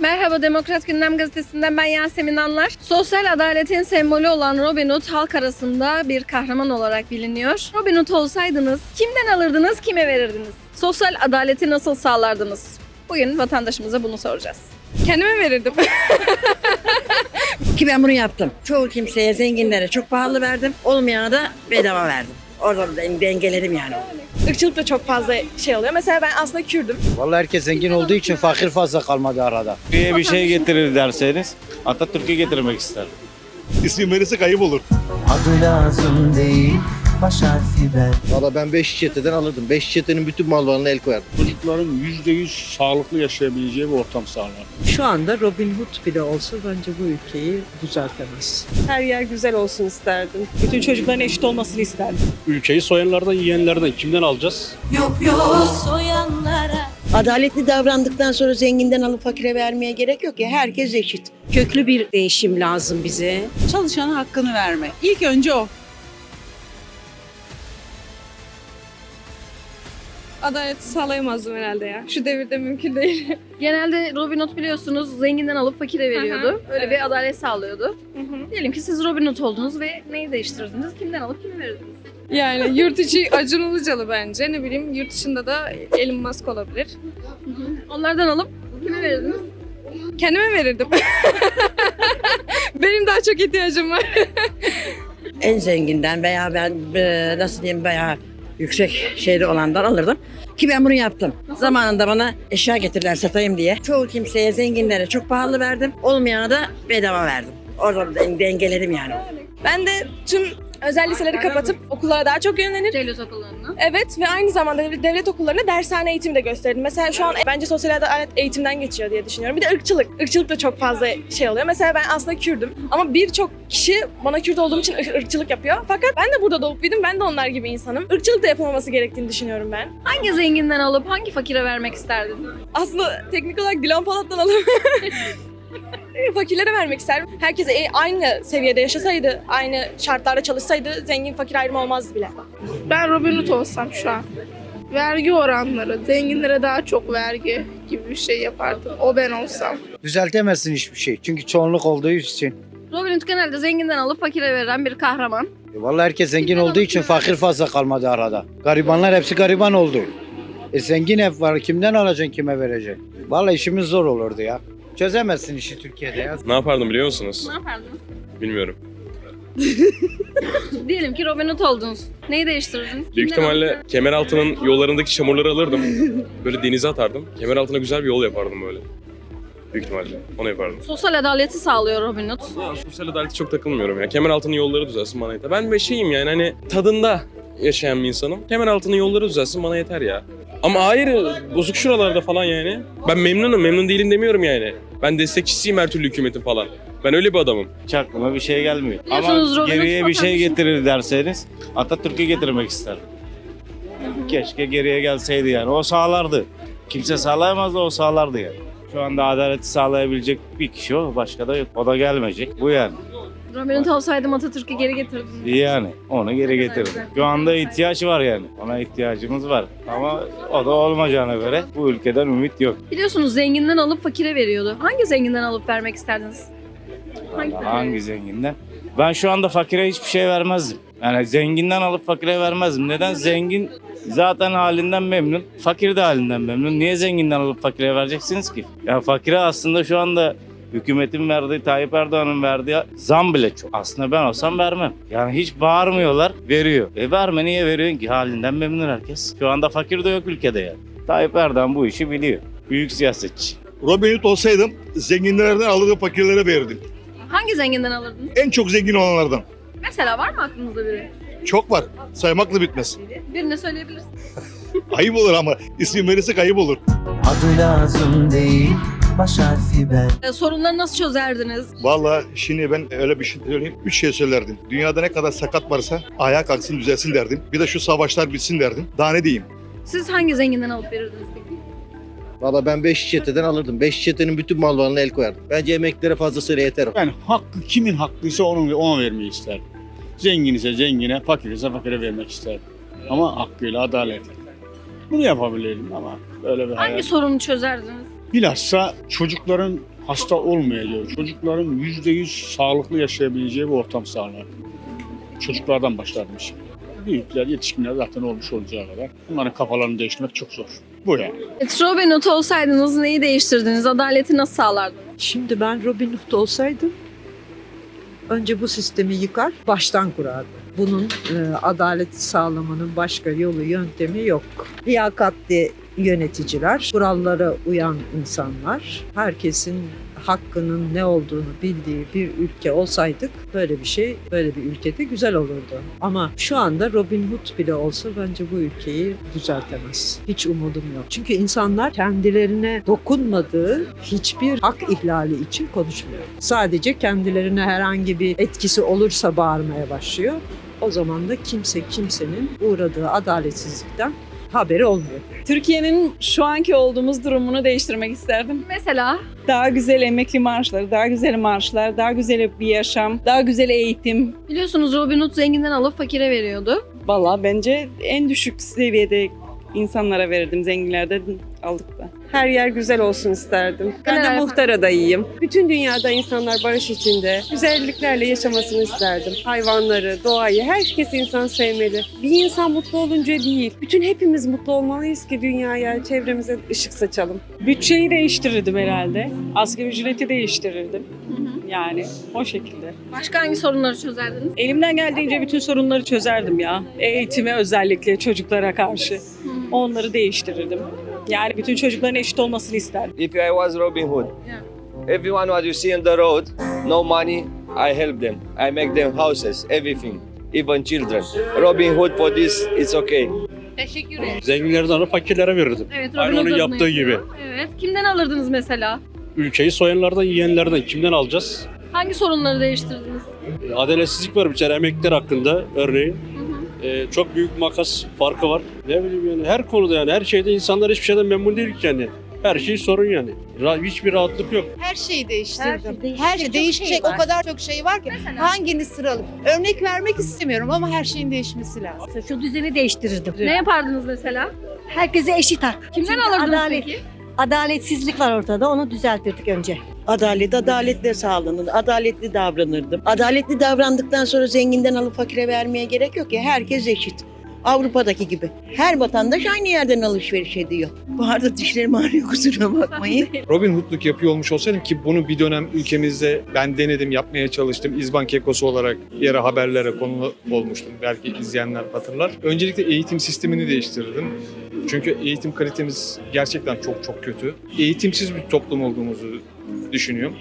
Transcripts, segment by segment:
Merhaba Demokrat Gündem Gazetesi'nden ben Yasemin Anlar. Sosyal adaletin sembolü olan Robin Hood halk arasında bir kahraman olarak biliniyor. Robin Hood olsaydınız kimden alırdınız, kime verirdiniz? Sosyal adaleti nasıl sağlardınız? Bugün vatandaşımıza bunu soracağız. Kendime verirdim. Ki ben bunu yaptım. Çoğu kimseye, zenginlere çok pahalı verdim. Olmayana da bedava verdim. Orada ben dengeledim yani. Irkçılık da çok fazla şey oluyor. Mesela ben aslında Kürdüm. Vallahi herkes zengin olduğu için fakir fazla kalmadı arada. Türkiye'ye bir şey getirir derseniz Atatürk'ü getirmek isterim. İsim verirse kayıp olur. Adı lazım değil baş harfi ver Valla ben 5 çeteden alırdım. 5 çetenin bütün mal varlığına el koyardım. Çocukların %100 sağlıklı yaşayabileceği bir ortam sağlar. Şu anda Robin Hood bile olsa bence bu ülkeyi düzeltemez. Her yer güzel olsun isterdim. Bütün çocukların eşit olmasını isterdim. Ülkeyi soyanlardan, yiyenlerden kimden alacağız? Adaletli davrandıktan sonra zenginden alıp fakire vermeye gerek yok ya. Herkes eşit. Köklü bir değişim lazım bize. Çalışana hakkını verme. İlk önce o. Adaleti sağlayamazdım herhalde ya. Şu devirde mümkün değil. Genelde Robin Hood biliyorsunuz zenginden alıp fakire veriyordu. Öyle evet. bir adalet sağlıyordu. Diyelim ki siz Robin Hood oldunuz ve neyi değiştirirdiniz? Kimden alıp kime verirdiniz? Yani yurt içi Acun Ilıcalı bence. Ne bileyim yurt dışında da Elon Musk olabilir. Onlardan alıp kime verirdiniz? Kendime verirdim. Benim daha çok ihtiyacım var. En zenginden veya ben e, nasıl diyeyim veya yüksek şeyde olandan alırdım. Ki ben bunu yaptım. Zamanında bana eşya getirdiler satayım diye. Çoğu kimseye, zenginlere çok pahalı verdim. Olmayana da bedava verdim. Orada den- dengeledim yani. Ben de tüm özel liseleri kapatıp okullara daha çok yönlenir. Ceylus okullarına. Evet ve aynı zamanda devlet- okullarına dershane eğitimi de gösterdim. Mesela şu an bence sosyal adalet eğitimden geçiyor diye düşünüyorum. Bir de ırkçılık. Irkçılık da çok fazla şey oluyor. Mesela ben aslında Kürdüm ama birçok kişi bana Kürt olduğum için ır- ırkçılık yapıyor. Fakat ben de burada doğup büyüdüm. Ben de onlar gibi insanım. Irkçılık da yapılmaması gerektiğini düşünüyorum ben. Hangi zenginden alıp hangi fakire vermek isterdin? Aslında teknik olarak Dilan Polat'tan alıp fakirlere vermek isterim. Herkes e- aynı seviyede yaşasaydı, aynı şartlarda çalışsaydı zengin fakir ayrımı olmazdı bile. Ben Robin Hood olsam şu an. Vergi oranları, zenginlere daha çok vergi gibi bir şey yapardım. O ben olsam. Düzeltemezsin hiçbir şey. Çünkü çoğunluk olduğu için. Robin Hood genelde zenginden alıp fakire veren bir kahraman. E Vallahi herkes zengin olduğu için fakir fazla kalmadı arada. Garibanlar hepsi gariban oldu. E zengin hep var. Kimden alacaksın kime vereceksin? Vallahi işimiz zor olurdu ya. Çözemezsin işi Türkiye'de ya. Ne yapardım biliyor musunuz? Ne yapardınız? Bilmiyorum. Diyelim ki Robin Hood oldunuz. Neyi değiştirirdiniz? Büyük Kimden ihtimalle Kemeraltı'nın yollarındaki çamurları alırdım. Böyle denize atardım. Kemeraltı'na güzel bir yol yapardım böyle. Büyük ihtimalle. Onu yapardım. Sosyal adaleti sağlıyor Robin Hood. Ya, sosyal adalete çok takılmıyorum ya. Kemeraltı'nın yolları düzelsin bana yeter. Ben bir şeyim yani hani tadında yaşayan bir insanım. Kemeraltı'nın yolları düzelsin bana yeter ya. Ama hayır bozuk şuralarda falan yani. Ben memnunum memnun değilim demiyorum yani. Ben destekçisiyim her türlü hükümetin falan. Ben öyle bir adamım. Hiç aklıma bir şey gelmiyor. Biliyorsunuz Ama Robin Hood geriye bir şey getirir derseniz Atatürk'ü getirmek isterim. Keşke geriye gelseydi yani. O sağlardı. Kimse sağlayamazdı o sağlardı yani. Şu anda adaleti sağlayabilecek bir kişi o. Başka da yok. O da gelmeyecek. Bu yani. Hood olsaydım Atatürk'ü geri getirdim. Yani onu geri getirir. Şu anda ihtiyaç var yani. Ona ihtiyacımız var. Ama o da olmayacağına göre bu ülkeden ümit yok. Biliyorsunuz zenginden alıp fakire veriyordu. Hangi zenginden alıp vermek isterdiniz? Hangi? Hangi zenginden? Ben şu anda fakire hiçbir şey vermezdim. Yani zenginden alıp fakire vermezdim. Neden? Zengin zaten halinden memnun. Fakir de halinden memnun. Niye zenginden alıp fakire vereceksiniz ki? Ya fakire aslında şu anda hükümetin verdiği, Tayyip Erdoğan'ın verdiği zam bile çok. Aslında ben olsam vermem. Yani hiç bağırmıyorlar, veriyor. E verme niye veriyorsun ki? Halinden memnun herkes. Şu anda fakir de yok ülkede yani. Tayyip Erdoğan bu işi biliyor. Büyük siyasetçi. Robin Hood olsaydım zenginlerden alırdım fakirlere verirdim. Hangi zenginden alırdınız? En çok zengin olanlardan. Mesela var mı aklınızda biri? Çok var. Saymakla bitmez. Birini söyleyebilirsiniz. Ayıp olur ama isim verirse kayıp olur. Adı lazım değil baş harfi ver Ee, sorunları nasıl çözerdiniz? Vallahi şimdi ben öyle bir şey söyleyeyim. Üç şey söylerdim. Dünyada ne kadar sakat varsa ayağa kalksın düzelsin derdim. Bir de şu savaşlar bitsin derdim. Daha ne diyeyim? Siz hangi zenginden alıp verirdiniz peki? Valla ben 5 çeteden alırdım. 5 çetenin bütün mal varlığına el koyardım. Bence emeklilere fazlasıyla yeter. Ben hakkı kimin haklıysa onun ona vermeyi isterdim. Zengin ise zengine, fakir ise fakire vermek isterdim. Ama hakkıyla, adaletle. Bunu yapabilirdim ama böyle bir Hangi sorunu çözerdiniz? Bilhassa çocukların hasta olmayacağı, çocukların yüzde yüz sağlıklı yaşayabileceği bir ortam sağlar. Çocuklardan başlardım şimdi. Büyükler, yetişkinler zaten olmuş olacağı kadar. Bunların kafalarını değiştirmek çok zor. Bu yani. Evet, Robin Hood olsaydınız neyi değiştirdiniz? Adaleti nasıl sağlardınız? Şimdi ben Robin Hood olsaydım önce bu sistemi yıkar, baştan kurardım. Bunun e, adalet sağlamanın başka yolu, yöntemi yok. Liyakatli yöneticiler, kurallara uyan insanlar, herkesin hakkının ne olduğunu bildiği bir ülke olsaydık böyle bir şey, böyle bir ülkede güzel olurdu. Ama şu anda Robin Hood bile olsa bence bu ülkeyi düzeltemez. Hiç umudum yok. Çünkü insanlar kendilerine dokunmadığı hiçbir hak ihlali için konuşmuyor. Sadece kendilerine herhangi bir etkisi olursa bağırmaya başlıyor. O zaman da kimse kimsenin uğradığı adaletsizlikten haberi olmuyor. Türkiye'nin şu anki olduğumuz durumunu değiştirmek isterdim. Mesela Daha güzel emekli maaşları, daha güzel maaşlar, daha güzel bir yaşam, daha güzel eğitim. biliyorsunuz Robin Hood zenginden alıp fakire veriyordu. Valla bence en düşük seviyede insanlara verirdim zenginlerden aldık da. Her yer güzel olsun isterdim. Ben de muhtar adayıyım. Bütün dünyada insanlar barış içinde, güzelliklerle yaşamasını isterdim. Hayvanları, doğayı, herkes insan sevmeli. Bir insan mutlu olunca değil, bütün hepimiz mutlu olmalıyız ki dünyaya, çevremize ışık saçalım. Bütçeyi değiştirirdim herhalde. Asgari ücreti değiştirirdim. Yani o şekilde. Başka hangi sorunları çözerdiniz? Elimden geldiğince bütün sorunları çözerdim ya. Eğitime özellikle çocuklara karşı. Onları değiştirirdim. Yani bütün çocukların eşit olmasını isterdim. If I was Robin Hood, Yeah. everyone what you see on the road, no money, I help them. I make them houses, everything, even children. Robin Hood for this, it's okay. Teşekkür ederim. Zenginlerden alıp fakirlere verirdim. Evet, Aynı Robin Hood onun adına yaptığı gibi. yapıyor. Evet. Kimden alırdınız mesela? Ülkeyi soyanlardan, yiyenlerden kimden alacağız? Hangi sorunları değiştirdiniz? Adaletsizlik var bir kere emekliler hakkında örneğin. Ee, çok büyük makas farkı var. Ne bileyim yani her konuda yani her şeyde insanlar hiçbir şeyden memnun değil ki yani. Her şey sorun yani. Ra- hiçbir rahatlık yok. Her şeyi değiştirdim. Her şey Her şey değişecek o kadar çok şey var ki. Mesela? Hangini sıralı? Örnek vermek istemiyorum ama her şeyin değişmesi lazım. Şu düzeni değiştirirdim. Ne yapardınız mesela? Herkese eşit hak. Kimden alırdınız peki? Adaletsizlik var ortada, onu düzeltirdik önce. Adalet, adaletle sağlanır. Adaletli davranırdım. Adaletli davrandıktan sonra zenginden alıp fakire vermeye gerek yok ya. Herkes eşit. Avrupa'daki gibi. Her vatandaş aynı yerden alışveriş ediyor. Bu arada dişlerim ağrıyor kusura bakmayın. Robin Hood'luk yapıyor olmuş olsaydım ki bunu bir dönem ülkemizde ben denedim, yapmaya çalıştım. İzban Kekosu olarak ara haberlere konu olmuştum. Belki izleyenler hatırlar. Öncelikle eğitim sistemini değiştirdim. Çünkü eğitim kalitemiz gerçekten çok çok kötü. Eğitimsiz bir toplum olduğumuzu düşünüyorum.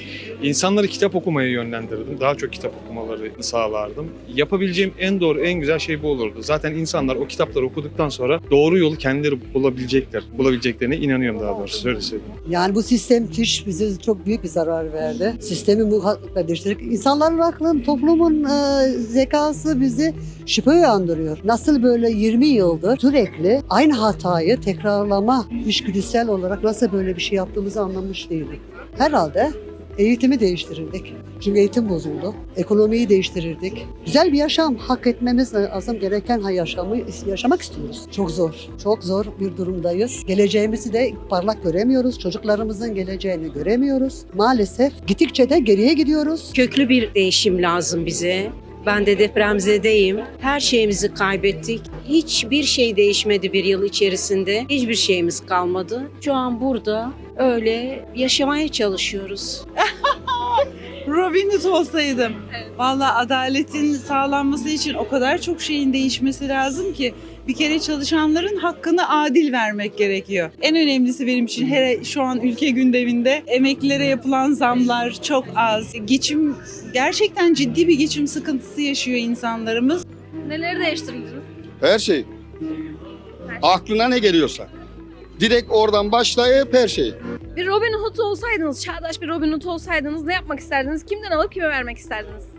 İnsanları kitap okumaya yönlendirdim. Daha çok kitap okumalarını sağlardım. Yapabileceğim en doğru, en güzel şey bu olurdu. Zaten insanlar o kitapları okuduktan sonra doğru yolu kendileri bulabilecekler. Bulabileceklerine inanıyorum daha doğrusu. Öyle söyleyeyim. Yani bu sistem kiş bize çok büyük bir zarar verdi. Sistemi muhakkak değiştirdik. İnsanların aklı, toplumun e, zekası bizi şüphe uyandırıyor. Nasıl böyle 20 yıldır sürekli aynı hatayı tekrarlama içgüdüsel olarak nasıl böyle bir şey yaptığımızı anlamış değilim. Herhalde eğitimi değiştirirdik. Çünkü eğitim bozuldu. Ekonomiyi değiştirirdik. Güzel bir yaşam hak etmemiz lazım. Gereken yaşamı yaşamak istiyoruz. Çok zor. Çok zor bir durumdayız. Geleceğimizi de parlak göremiyoruz. Çocuklarımızın geleceğini göremiyoruz. Maalesef gittikçe de geriye gidiyoruz. Köklü bir değişim lazım bize. Ben de depremzedeyim. Her şeyimizi kaybettik. Hiçbir şey değişmedi bir yıl içerisinde. Hiçbir şeyimiz kalmadı. Şu an burada öyle yaşamaya çalışıyoruz. Robin Hood olsaydım. Valla adaletin sağlanması için o kadar çok şeyin değişmesi lazım ki bir kere çalışanların hakkını adil vermek gerekiyor. En önemlisi benim için her şu an ülke gündeminde emeklilere yapılan zamlar çok az. Geçim gerçekten ciddi bir geçim sıkıntısı yaşıyor insanlarımız. Neleri değiştirirdiniz? Her şey. Aklına ne geliyorsa. Direkt oradan başlayıp her şey. Bir Robin Hood olsaydınız, çağdaş bir Robin Hood olsaydınız ne yapmak isterdiniz? Kimden alıp kime vermek isterdiniz?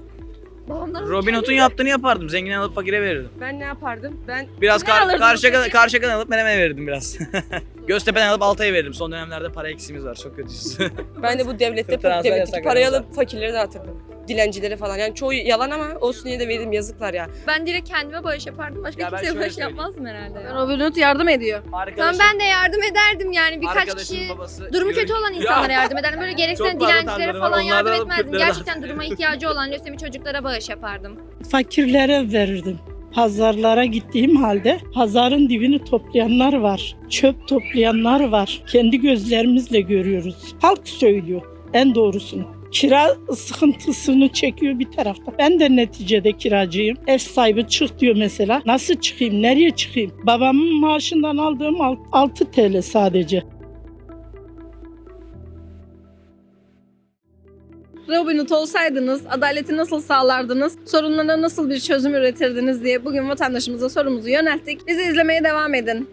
Babamdan Robin Hood'un yaptığını yapardım. Zenginden alıp fakire verirdim. Ben ne yapardım? Ben Biraz Ne alırdınız Karşıyaka'dan peki? Karşıyaka'dan alıp Menemen'e verirdim biraz. Göztepe'den alıp Altay'a verirdim. Son dönemlerde para eksiğimiz var. Çok kötüyüz. Ben de bu devlette Transfer devletteki yasak parayı alıp fakirlere dağıtırdım. dilencilere falan. Yani çoğu yalan ama olsun yine de verdim yazıklar ya. Ben direkt kendime bağış yapardım. Başka Ya ben kimseye şöyle bağış söyleyeyim. yapmazdım herhalde. Robin Hood yardım ediyor. Tamam ben de yardım ederdim yani birkaç kişi durumu kötü olan insanlara yardım ederdim. Böyle fazla dilencilere falan yardım alıp etmezdim. Kürtlere Gerçekten duruma ihtiyacı olan lösemi çocuklara bağış yapardım. Fakirlere verirdim. Pazarlara gittiğim halde pazarın dibini toplayanlar var. Çöp toplayanlar var. Kendi gözlerimizle görüyoruz. Halk söylüyor en doğrusunu. Kira sıkıntısını çekiyor bir tarafta. Ben de neticede kiracıyım. Ev sahibi çık diyor mesela. Nasıl çıkayım? Nereye çıkayım? Babamın maaşından aldığım 6 TL sadece. Robin Hood olsaydınız adaleti nasıl sağlardınız? Sorunlara nasıl bir çözüm üretirdiniz diye bugün vatandaşımıza sorumuzu yönelttik. Bizi izlemeye devam edin.